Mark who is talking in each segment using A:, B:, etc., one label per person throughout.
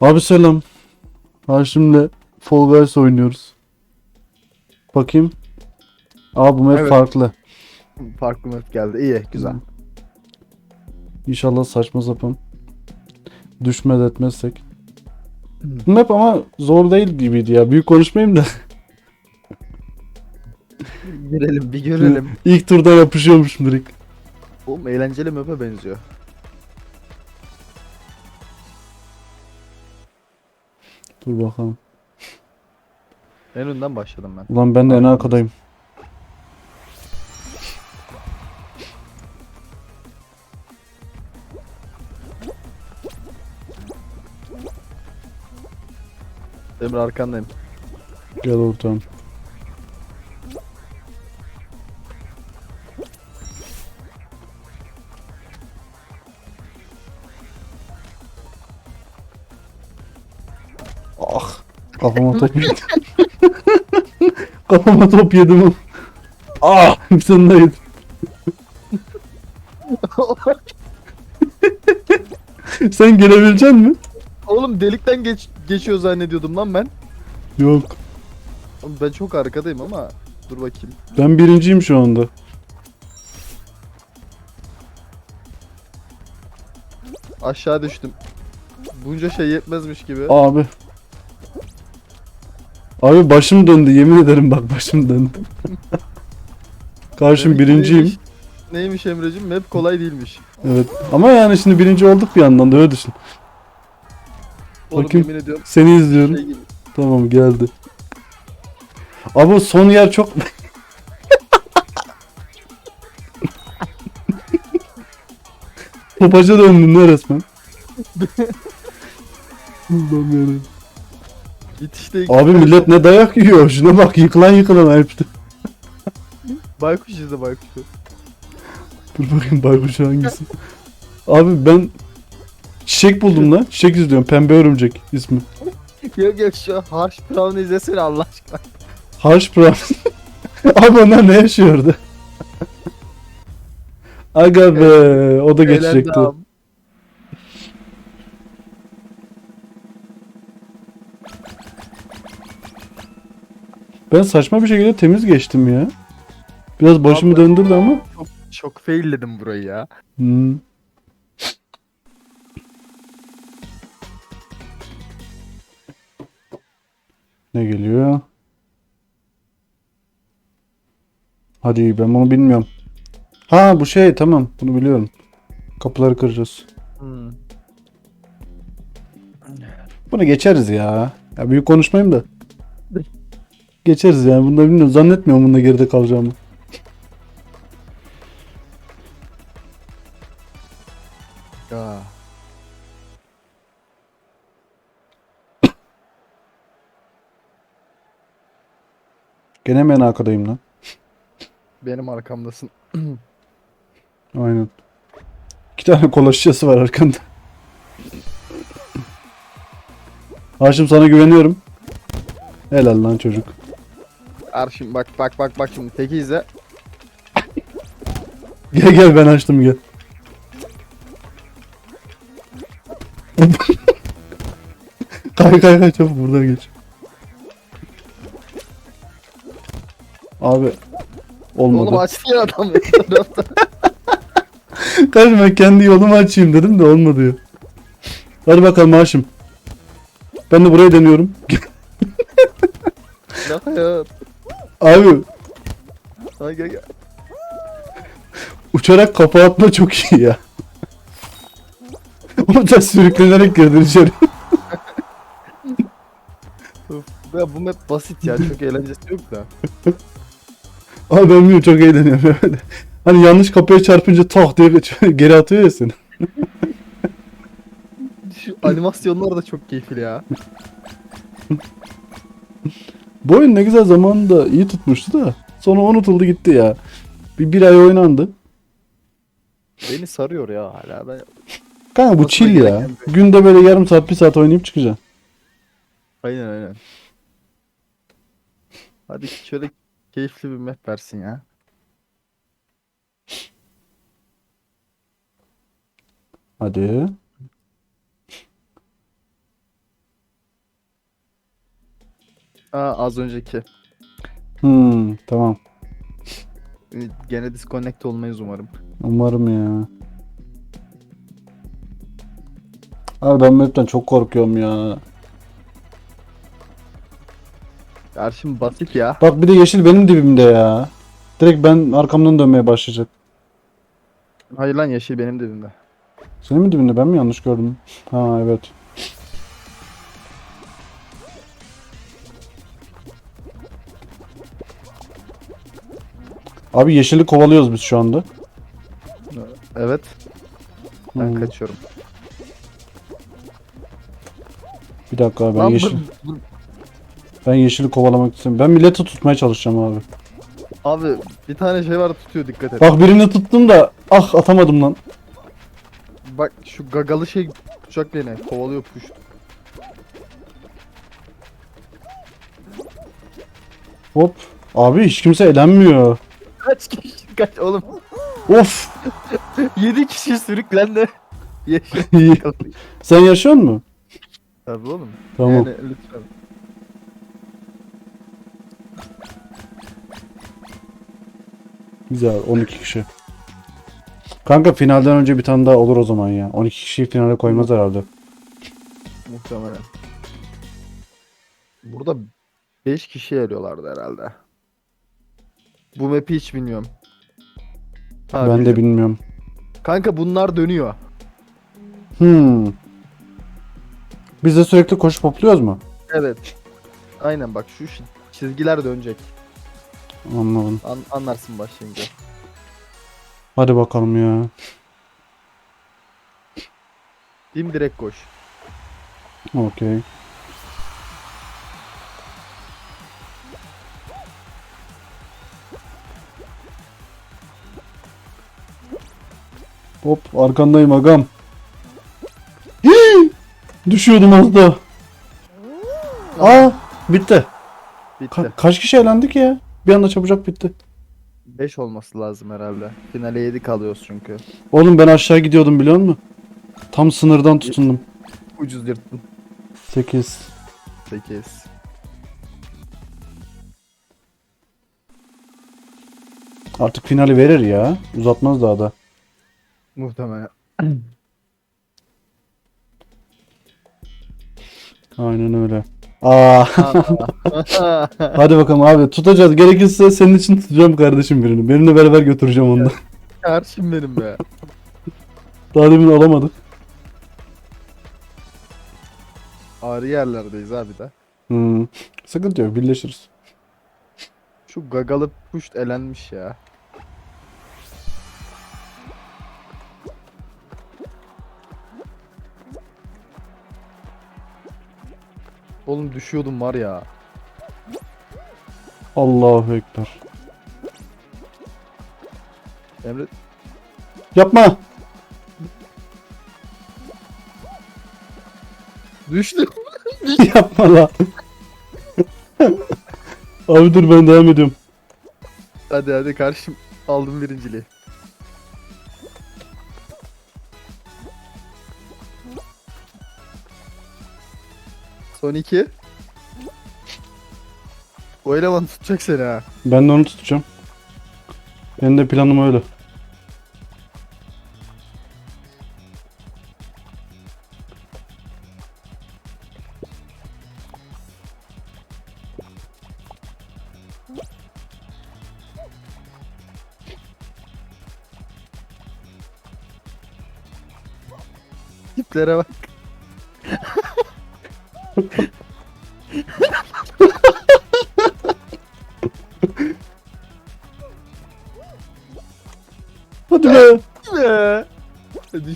A: Abi selam. Haşim'le Fall Guys oynuyoruz. Bakayım. Aa bu map
B: Evet.
A: farklı.
B: Farklı map geldi. İyi, güzel.
A: İnşallah saçma sapan. Düşmez etmezsek. Bu map ama zor değil gibiydi ya. Büyük konuşmayayım da.
B: Girelim, bir görelim.
A: İlk turda yapışıyormuşum direkt.
B: Oğlum eğlenceli map'e benziyor.
A: Dur bakalım.
B: En önden başladım ben.
A: Ulan ben de en arkadayım.
B: Emre arkandayım.
A: Gel ortam. Kafama top yedim. Kafama top yedim. Ah. Sen de yedin. Sen gelebilecek mi?
B: Oğlum delikten geç geçiyor zannediyordum lan ben.
A: Yok.
B: Oğlum Ben çok arkadayım ama dur bakayım.
A: Ben birinciyim şu anda.
B: Aşağı düştüm. Bunca şey yetmezmiş gibi.
A: Abi. Abi başım döndü yemin ederim bak başım döndü. Karşım birinciyim.
B: Neymiş, neymiş Emre'cim? Map kolay değilmiş.
A: Evet. Ama yani şimdi birinci olduk bir yandan da öyle düşün.
B: Oğlum
A: Bakayım.
B: yemin ediyorum.
A: Seni izliyorum.
B: Şey gibi.
A: Tamam geldi. Abi son yer çok... Topaca döndün ne resmen? Allah'ım yarabbim.
B: İtişte
A: Abi millet ne dayak yiyor. Şuna bak yıkılan yıkılan hepsi.
B: Baykuş izle baykuşu.
A: Dur bakayım baykuş hangisi? Abi ben çiçek buldum lan. Çiçek izliyorum. Pembe örümcek ismi.
B: yok yok şu Harsh Brown'u izlesene Allah aşkına.
A: Harsh Brown. Abi onlar ne yaşıyordu? Aga be. O da geçecekti.
B: Eğlendi abi.
A: Ben saçma bir şekilde temiz geçtim ya. Biraz başımı
B: Abi-
A: döndürdü ama.
B: Çok, çok failledim burayı ya.
A: Hmm. Ne geliyor? Hadi ben bunu bilmiyorum. Ha bu şey tamam bunu biliyorum. Kapıları kıracağız.
B: Hmm.
A: Bunu geçeriz ya. Ya büyük konuşmayayım da. Geçeriz yani. Bunu da bilmiyorum. Zannetmiyorum bunda geride kalacağımı.
B: Ya.
A: Gene mi en arkadayım lan?
B: Benim arkamdasın.
A: Aynen. İki tane kola şişesi var arkanda. Haşim sana güveniyorum. Helal lan çocuk.
B: Arşim bak bak bak bak şimdi teki izle.
A: Gel gel ben açtım gel. kay kay kay çabuk buradan geç. Abi olmadı.
B: Oğlum açtı ya adam.
A: Kardeşim ben kendi yolumu açayım dedim de olmadı ya. Hadi bakalım Haşim. Ben de buraya deniyorum.
B: Ya.
A: Abi
B: Hadi gel gel.
A: uçarak kafa atma çok iyi ya. O da sürüklenerek girdin içeri.
B: Ya bu map basit ya çok eğlencesi yok da.
A: Abi ben bilmiyorum çok eğleniyorum. hani yanlış kapıya çarpınca tak diye geri atıyor ya seni.
B: Şu animasyonlar da çok keyifli ya.
A: Bu oyun ne güzel zamanında iyi tutmuştu da. Sonra unutuldu gitti ya. Bir, bir ay oynandı.
B: Beni sarıyor ya hala ben.
A: Kanka bu chill ya. Günde böyle yarım saat bir saat oynayıp çıkacaksın.
B: Aynen aynen. Hadi şöyle keyifli bir map versin ya.
A: Hadi.
B: Aa, az önceki.
A: Hmm, tamam.
B: Ee, Gene disconnect olmayız umarım.
A: Umarım ya. Abi ben map'ten çok korkuyorum ya.
B: Karşım basit ya.
A: Bak bir de yeşil benim dibimde ya. Direkt ben arkamdan dönmeye başlayacak.
B: Hayır lan yeşil benim dibimde.
A: Senin mi dibinde? Ben mi yanlış gördüm? Ha evet. Abi yeşili kovalıyoruz biz şu anda.
B: Evet. Ben
A: Hmm.
B: kaçıyorum.
A: Bir dakika abi, ben
B: Lan
A: yeşil
B: bu-
A: ben yeşili kovalamak istiyorum. Ben milleti tutmaya çalışacağım abi.
B: Abi bir tane şey var tutuyor dikkat et.
A: Bak birini tuttum da ah atamadım lan.
B: Bak şu gagalı şey tutacak beni. Kovalıyor puş.
A: Hop. Abi hiç kimse elenmiyor.
B: Kaç kişi kaç oğlum.
A: Of.
B: 7 kişi sürüklendi.
A: Sen yaşıyor mu?
B: Tabii oğlum.
A: Tamam.
B: Yani lütfen.
A: Güzel 12 kişi. Kanka finalden önce bir tane daha olur o zaman ya. 12 kişiyi finale koymaz herhalde.
B: Muhtemelen. Burada 5 kişi arıyorlardı herhalde. Bu map'i hiç bilmiyorum. Ha,
A: ben de bilmiyorum.
B: Kanka bunlar dönüyor.
A: Hmm. Biz de sürekli koşup hopluyoruz mu?
B: Evet. Aynen bak şu çizgiler dönecek.
A: Anladım.
B: An- anlarsın başlayınca.
A: Hadi bakalım ya.
B: Dim direkt koş.
A: Okey. Hop arkandayım agam. Hii! Düşüyordum az da. Aa bitti.
B: Bitti.
A: Ka- kaç kişi eğlendik ya? Bir anda çabucak bitti.
B: 5 olması lazım herhalde. Finale 7 kalıyoruz çünkü.
A: Oğlum ben aşağı gidiyordum biliyor musun? Tam sınırdan tutundum.
B: Ucuz yırttın.
A: 8.
B: 8.
A: Artık finali verir ya. Uzatmaz daha da.
B: Muhtemelen.
A: Aynen öyle. Aa, hadi bakalım abi tutacağız. Gerekirse senin için tutacağım kardeşim birini. Benimle beraber götüreceğim onu da.
B: Karşım benim be.
A: Daha demin alamadık.
B: Ağrı yerlerdeyiz abi de.
A: Hmm. Sıkıntı yok birleşiriz.
B: Şu gagalı puşt elenmiş ya. Oğlum düşüyordum var ya.
A: Allahu Ekber.
B: Emre
A: Yapma.
B: düştü.
A: Yapma la. abi dur ben devam ediyorum.
B: hadi hadi karşım aldım birinciliği. Son iki. O eleman tutacak seni ha.
A: Ben de onu tutacağım. Benim de planım öyle.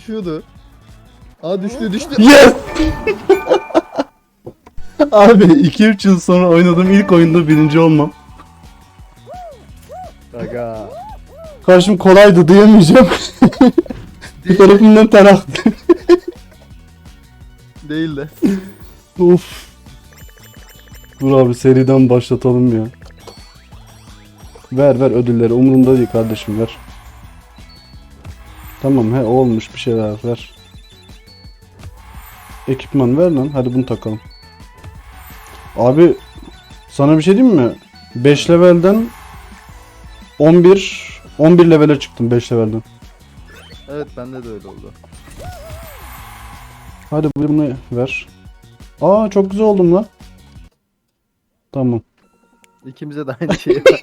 B: Düşüyordu. Aa düştü düştü.
A: Yes! Abi 2-3 yıl sonra oynadığım ilk oyunda birinci olmam.
B: Aga.
A: Karşım kolaydı diyemeyeceğim. Bir tarafımdan ter aktı.
B: Değil de.
A: of. Dur abi seriden başlatalım ya. Ver ver ödülleri umurumda değil kardeşim ver. Tamam he olmuş bir şeyler ver. Ekipman ver lan hadi bunu takalım. Abi Sana bir şey diyeyim mi? 5 levelden 11 11 levele çıktım 5 levelden.
B: Evet bende de öyle oldu.
A: Hadi bunu ver. Aa çok güzel oldum lan. Tamam.
B: İkimize de aynı şey var.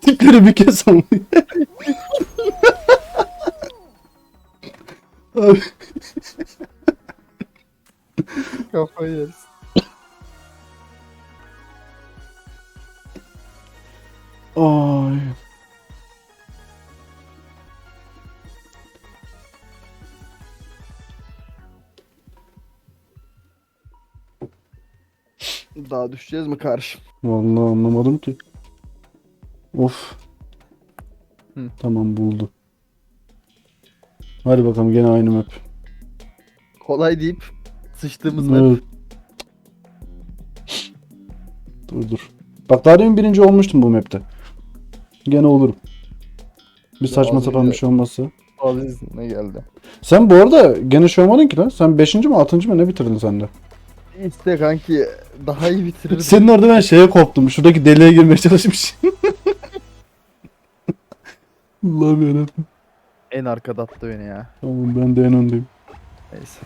A: Tipleri bir kez ama. Abi,
B: Kafayı yeriz.
A: Ay.
B: Daha düşeceğiz mi karşım?
A: Vallahi anlamadım ki. Of.
B: Hı.
A: Tamam buldu. Hadi bakalım gene aynı map.
B: Kolay deyip sıçtığımız map.
A: Evet. Dur dur. Bak daha demin birinci olmuştum bu map'te. Gene olurum. Bir saçma sapan bir şey olmazsa.
B: Aziz ne geldi?
A: Sen bu arada gene şey olmadın ki lan. Sen 5. mi 6. mı ne bitirdin sen de?
B: İşte kanki daha iyi bitirirdim.
A: Senin orada ben şeye koptum. Şuradaki deliğe girmeye çalışmış. Allah'ım yarabbim.
B: En arkada attı beni ya.
A: Tamam ben de en öndeyim.
B: Neyse.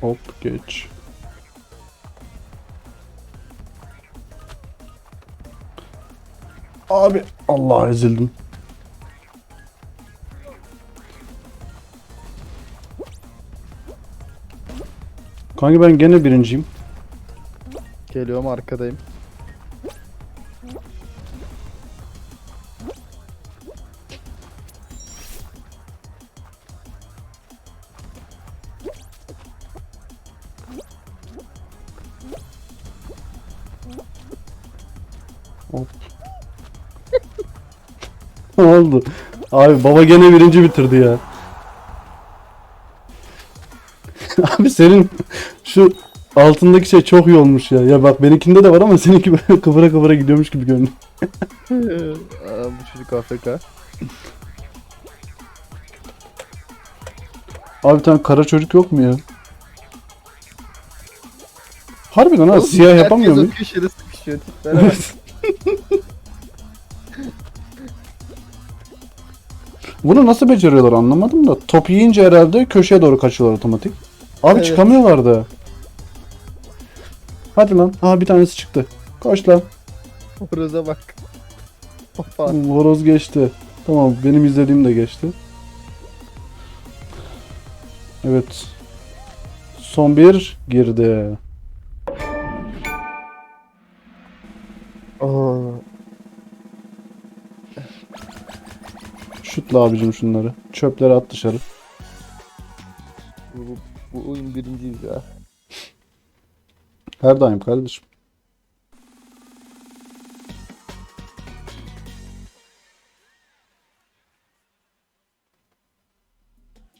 A: Hop geç. Abi Allah ezildim. Kanka ben gene birinciyim.
B: Geliyorum arkadayım.
A: Ne oldu? Abi baba gene birinci bitirdi ya. Abi senin şu altındaki şey çok iyi olmuş ya. Ya bak benimkinde de var ama seninki böyle kıvıra kıvıra gidiyormuş gibi görünüyor.
B: Aa, bu çocuk AFK.
A: Abi bir tane kara çocuk yok mu ya? Harbiden ha siyah yapamıyor
B: herkes
A: muyum?
B: o köşede sıkışıyor. tiplere bak.
A: Bunu nasıl beceriyorlar anlamadım da. Top yiyince herhalde köşeye doğru kaçıyorlar otomatik. Abi
B: Evet.
A: çıkamıyorlar da. Hadi lan. Aha bir tanesi çıktı. Koş lan.
B: Horoza bak. Hoppa.
A: Horoz geçti. Tamam benim izlediğim de geçti. Evet. Son bir girdi.
B: Aa,
A: Şutla abicim şunları. Çöpleri at dışarı.
B: bu, bu oyun birinciyiz ya.
A: Her daim kardeşim.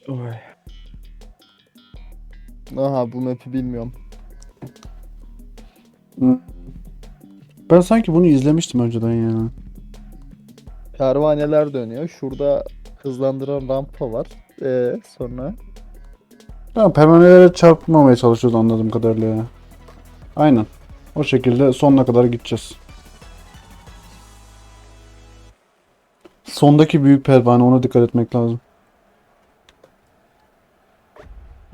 B: Oy. Aha bu map'i bilmiyorum.
A: Ben sanki bunu izlemiştim önceden ya.
B: Pervaneler dönüyor. Şurada hızlandıran rampa var. Ee, sonra
A: Tamam pervanelere çarpmamaya çalışıyoruz anladığım kadarıyla ya. Aynen. O şekilde sonuna kadar gideceğiz. Sondaki büyük pervane ona dikkat etmek lazım.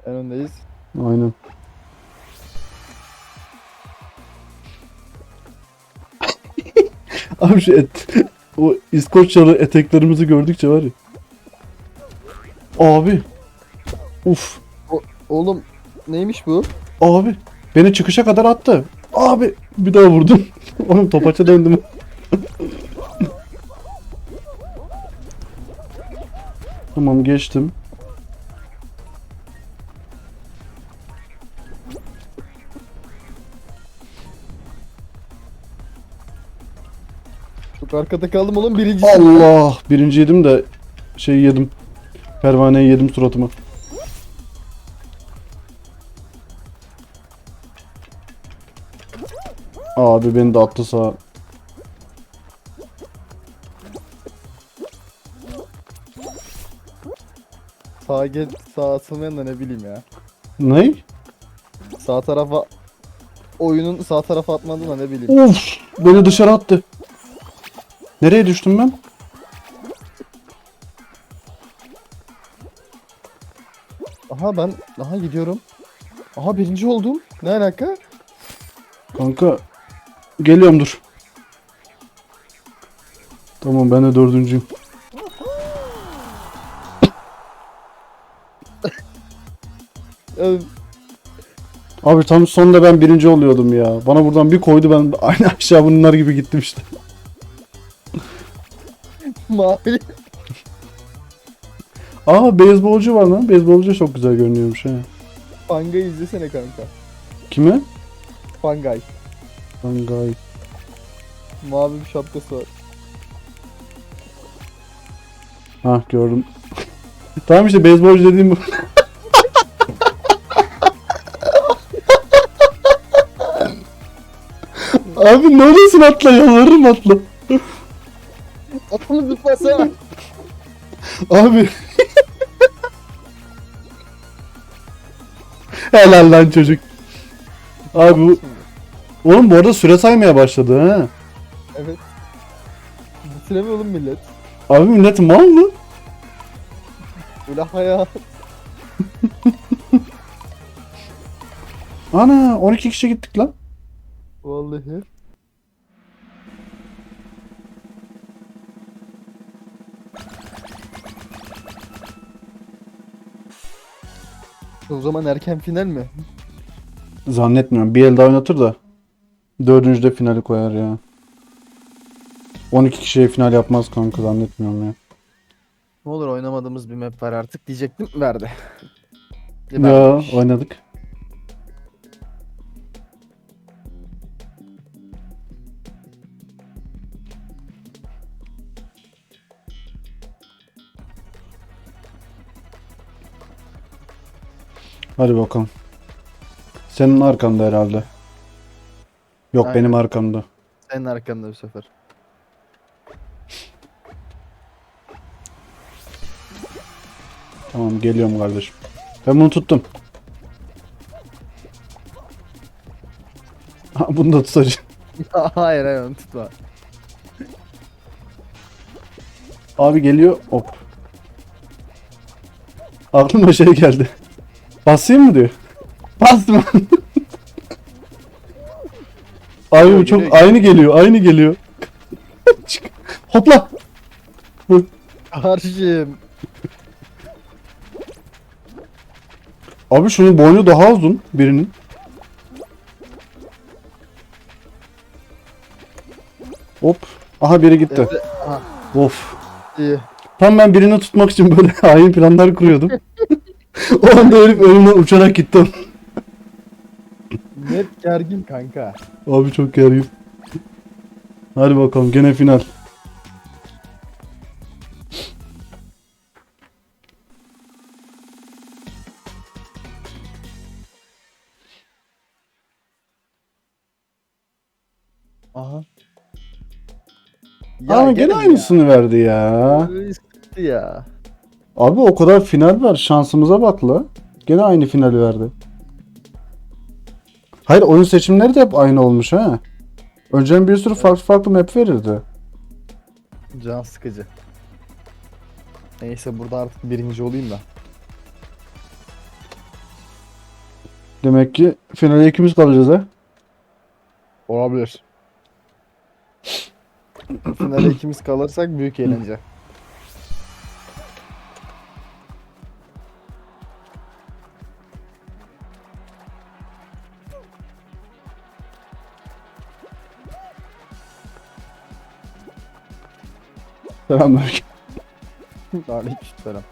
B: en öndeyiz.
A: Aynen. Abi şu et, o İskoçyalı eteklerimizi gördükçe var ya. Abi. Uf.
B: Oğlum neymiş bu?
A: Abi. Beni çıkışa kadar attı. Abi. Bir daha vurdum. Oğlum topaça döndüm. tamam geçtim.
B: Çok arkada kaldım oğlum birinci.
A: Allah! Birinci yedim de şeyi yedim. Pervaneyi yedim suratıma. Abi beni de attı sağa.
B: Sağa geç, sağa atılmayan da ne bileyim ya.
A: Ne?
B: Sağ tarafa oyunun sağ tarafa atmadığını da ne bileyim.
A: Of! Beni dışarı attı. Nereye düştüm ben?
B: Aha ben aha gidiyorum. Aha birinci oldum. Ne alaka?
A: Kanka geliyorum dur. Tamam ben de dördüncüyüm. Abi tam sonunda ben birinci oluyordum ya. Bana buradan bir koydu ben aynı aşağı bunlar gibi gittim işte.
B: Mavi.
A: Aa beyzbolcu var lan. Beyzbolcu çok güzel görünüyormuş ha.
B: Fangay izlesene kanka.
A: Kime?
B: Fangay.
A: Fangay.
B: Mavi bir şapkası var.
A: Ha gördüm. tamam işte beyzbolcu dediğim bu. Abi ne olursun atla yalvarırım atla.
B: Atını zıplasana.
A: Abi. Helal lan çocuk. Abi bu... Oğlum bu arada süre saymaya başladı ha.
B: evet. Bitiremiyor oğlum millet.
A: Abi millet mal mı?
B: Öyle hayat.
A: Ana 12 kişi gittik lan.
B: Vallahi. O zaman erken final mi?
A: Zannetmiyorum. Bir el daha oynatır da. Dördüncüde finali koyar ya. 12 kişiye final yapmaz kanka zannetmiyorum ya.
B: Ne olur oynamadığımız bir map var artık diyecektim verdi.
A: Ya
B: Vermemiş.
A: oynadık. Hadi bakalım. Senin arkanda herhalde. Yok
B: Aynen.
A: benim arkamda.
B: Senin arkanda bu sefer.
A: Tamam geliyorum kardeşim. Ben bunu tuttum. Ha, bunu da tutacağım.
B: hayır hayır onu tutma.
A: Abi geliyor. Hop. Aklıma şey geldi. Basayım mı diyor. Bastım. Abi bu çok aynı geliyor. Aynı geliyor. Çık. Hopla.
B: Karşım.
A: Abi şunun boynu daha uzun birinin. Hop. Aha biri gitti.
B: Evet,
A: Of.
B: iyi.
A: Tam ben birini tutmak için böyle hain planlar kuruyordum. o anda herif önümden uçarak gitti.
B: Net gergin kanka.
A: Abi çok gergin. Hadi bakalım gene final.
B: Aha.
A: Ama gene
B: gelin
A: aynısını verdi ya.
B: Ya.
A: Abi o kadar final var. Şansımıza bak la. Gene aynı finali verdi. Hayır oyun seçimleri de hep aynı olmuş ha. Önceden bir sürü farklı farklı map verirdi.
B: Can sıkıcı. Neyse burada artık birinci olayım da.
A: Demek ki finale ikimiz kalacağız ha.
B: Olabilir. Finale ikimiz kalırsak büyük eğlence.
A: Selamünaleyküm.
B: Aleykümselam.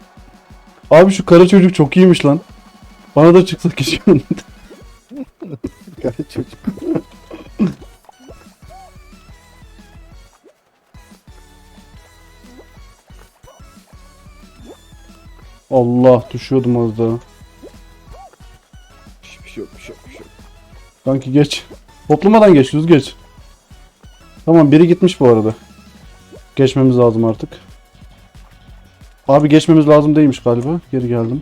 A: Abi şu kara çocuk çok iyiymiş lan. Bana da çıksa keşke.
B: Kara çocuk.
A: Allah düşüyordum az daha.
B: Bir şey yok, bir şey yok, bir şey yok.
A: Sanki geç. Toplamadan geç, düz geç. Tamam biri gitmiş bu arada. Geçmemiz lazım artık. Abi geçmemiz lazım değilmiş galiba. Geri geldim.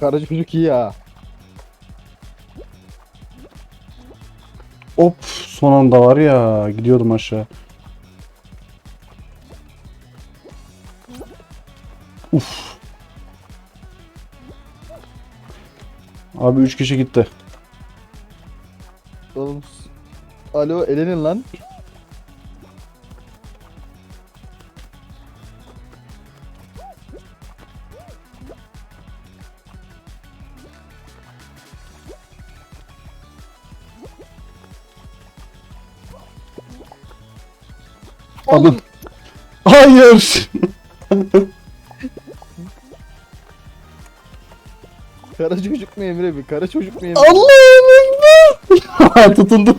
B: Kara çocuk iyi ya.
A: Hop son anda var ya gidiyordum aşağı. Uf. Abi 3 kişi gitti.
B: Oğlum. Alo elenin lan.
A: Adam. Hayır.
B: Kara çocuk mu Emre mi? Kara çocuk mu Emre?
A: Ekber. Tutundum.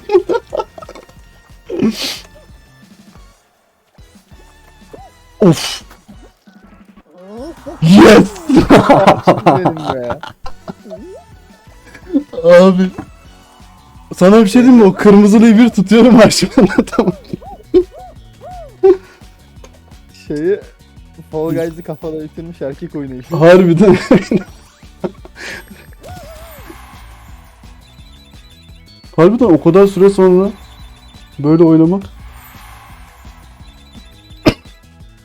A: of. Yes. Abi. Sana bir şey diyeyim mi? O kırmızılıyı bir tutuyorum aşağıda tamam.
B: Şeyi Fall Guys'ı kafada bitirmiş erkek oynayışı.
A: Harbiden. Harbiden o kadar süre sonra böyle oynamak.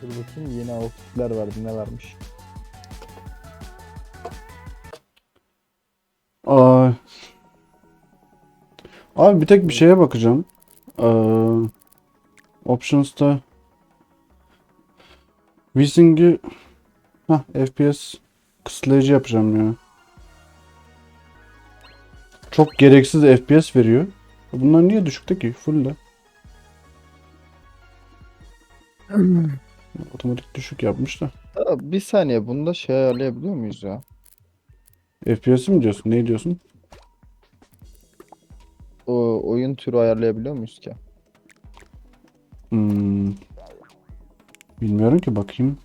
B: Dur bakayım yeni outfitler verdi ne vermiş.
A: Ay. Abi bir tek bir şeye bakacağım. Ee, options'ta VSynC'i Hah FPS kısıtlayıcı yapacağım ya. Çok gereksiz FPS veriyor. Bunlar niye düşükte ki? Full de. Otomatik düşük yapmış da.
B: Aa, bir saniye bunda şey ayarlayabiliyor muyuz ya?
A: FPS'i mi diyorsun? Ne diyorsun?
B: O oyun türü ayarlayabiliyor muyuz ki?
A: Hmm. Bilmiyorum ki bakayım.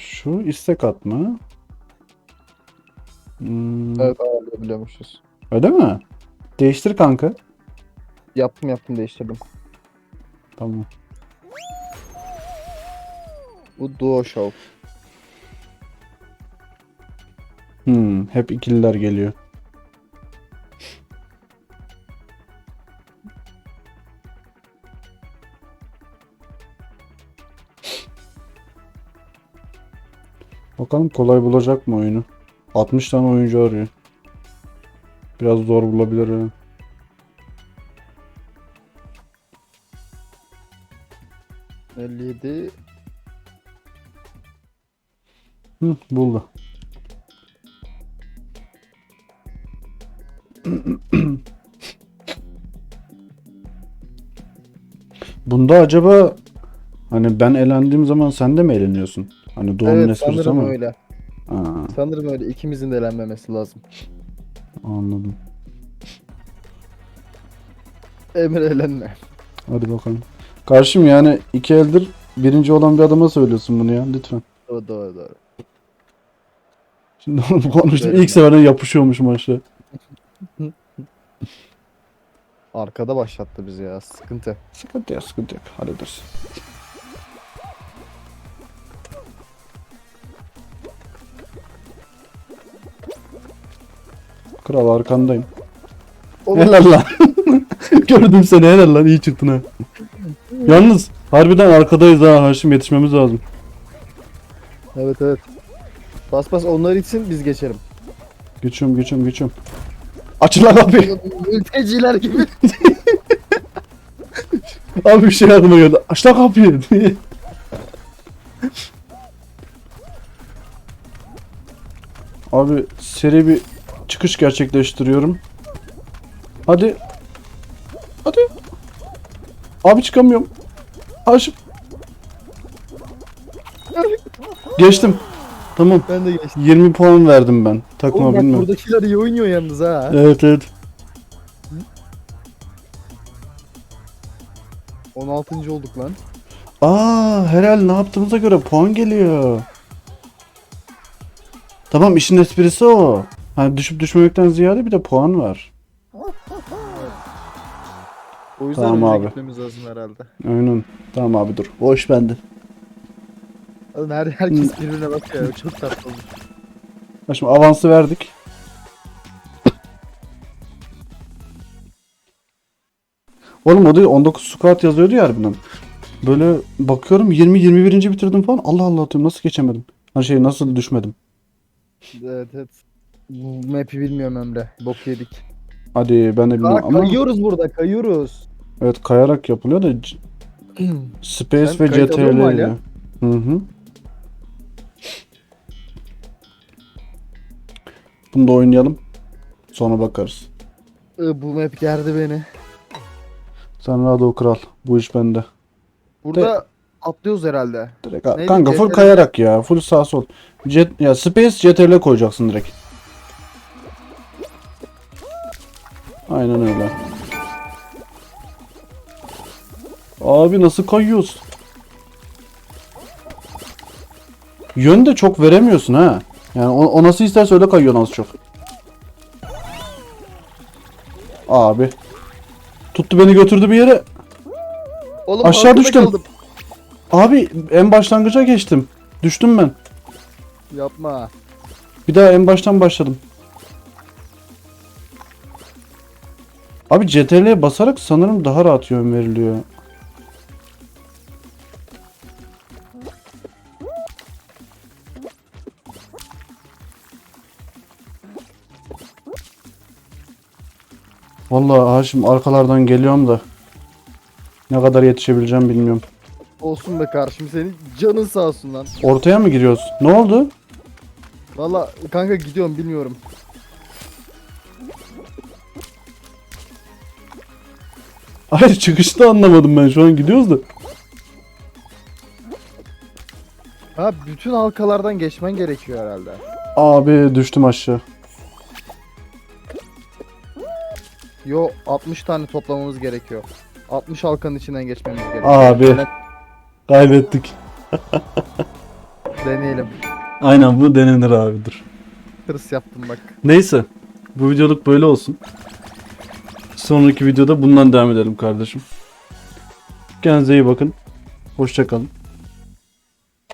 A: Şu istek atma. Hmm.
B: Evet ayarlayabiliyormuşuz.
A: Öyle mi? Değiştir kanka.
B: Yaptım yaptım değiştirdim.
A: Tamam.
B: Bu Duo Show.
A: Hmm. Hep ikililer geliyor. Bakalım kolay bulacak mı oyunu? 60 tane oyuncu arıyor. Biraz zor bulabilir ha.
B: ha. 57
A: Hı, buldu. Bunda acaba hani ben elendiğim zaman sen de mi eleniyorsun? Hani doğum
B: Evet sanırım
A: ama.
B: öyle.
A: Aa,
B: Sanırım öyle. İkimizin de elenmemesi lazım.
A: anladım.
B: Emre elenme.
A: Hadi bakalım. Karşım yani iki eldir birinci olan bir adama söylüyorsun bunu ya lütfen.
B: Doğru doğru doğru.
A: Şimdi onu konuştum.
B: Evet.
A: İlk seferden yapışıyormuşum aşağı.
B: Arkada başlattı bizi ya. Sıkıntı.
A: Sıkıntı yok, sıkıntı yok. Hallederiz. Kral arkandayım.
B: Oğlum,
A: Helal lan. Gördüm seni helal lan iyi çıktın ha. Yalnız harbiden arkadayız ha Haşim yetişmemiz lazım.
B: Evet evet. Bas bas onlar için biz geçelim.
A: Geçiyorum geçiyorum geçiyorum. Açın lan kapıyı.
B: Mülteciler gibi.
A: Abi bir şey aklıma geldi. Aç lan kapıyı. Abi seri bir çıkış gerçekleştiriyorum. Hadi. Hadi. Abi çıkamıyorum. Haşim. Geçtim. Tamam.
B: Ben de geçtim.
A: 20 puan verdim ben. Takma
B: Oğlum bak
A: bilmem.
B: buradakiler iyi oynuyor yalnız ha.
A: Evet evet.
B: 16. olduk lan.
A: Aa, herhal ne yaptığımıza göre puan geliyor. Tamam işin esprisi o. Hani düşüp düşmemekten ziyade bir de puan var.
B: O yüzden
A: Tamam
B: önce
A: abi.
B: gitmemiz lazım herhalde.
A: Aynen. Tamam abi dur. O iş bende.
B: Oğlum her, herkes birbirine bakıyor. Çok tatlı olmuş.
A: Ha Şimdi avansı verdik. Oğlum o değil 19 squat yazıyordu ya harbiden. Böyle bakıyorum 20-21. bitirdim falan. Allah Allah diyorum nasıl geçemedim. Hani şey nasıl düşmedim.
B: Evet evet. Bu map'i bilmiyorum Emre. Bok yedik.
A: Hadi ben de
B: Aa,
A: bilmiyorum ama
B: kayıyoruz burada kayıyoruz.
A: evet kayarak yapılıyor da C- Space
B: Sen
A: ve
B: kayıt alıyor mu
A: CTRL.
B: hala?
A: ile. Hı hı. Bunu da oynayalım. Sonra bakarız.
B: Bu map gerdi beni.
A: Sen rahat ol kral. Bu iş bende.
B: Burada atlıyoruz herhalde.
A: Direkt
B: Neydi?
A: kanka full
B: CTRL?
A: kayarak ya. Full sağ sol. Jet ya Space CTRL koyacaksın direkt. Aynen öyle. Abi nasıl kayıyoruz? Yön de çok veremiyorsun ha. Yani o, o nasıl isterse öyle kayıyorsun az çok. Abi. Tuttu beni götürdü bir yere.
B: Oğlum
A: Aşağı düştüm.
B: kaldım.
A: Abi en başlangıca geçtim. Düştüm ben.
B: Yapma.
A: Bir daha en baştan başladım. Abi CTRL'ye basarak sanırım daha rahat yön veriliyor. Vallahi Haşim arkalardan geliyorum da ne kadar yetişebileceğim bilmiyorum.
B: Olsun be karşım senin canın sağ olsun lan.
A: Ortaya mı giriyoruz? Ne oldu?
B: Valla kanka gidiyorum bilmiyorum.
A: Hayır çıkışta anlamadım ben şu an gidiyoruz da.
B: Ha bütün halkalardan geçmen gerekiyor herhalde.
A: Abi düştüm aşağı.
B: Yo 60 tane toplamamız gerekiyor. 60 halkanın içinden geçmemiz gerekiyor.
A: Abi. Kaybettik.
B: Deneyelim.
A: Aynen bu denenir abidir.
B: Hırs yaptım bak.
A: Neyse. Bu videoluk böyle olsun. Sonraki videoda bundan devam edelim kardeşim. Kendinize iyi bakın. Hoşçakalın.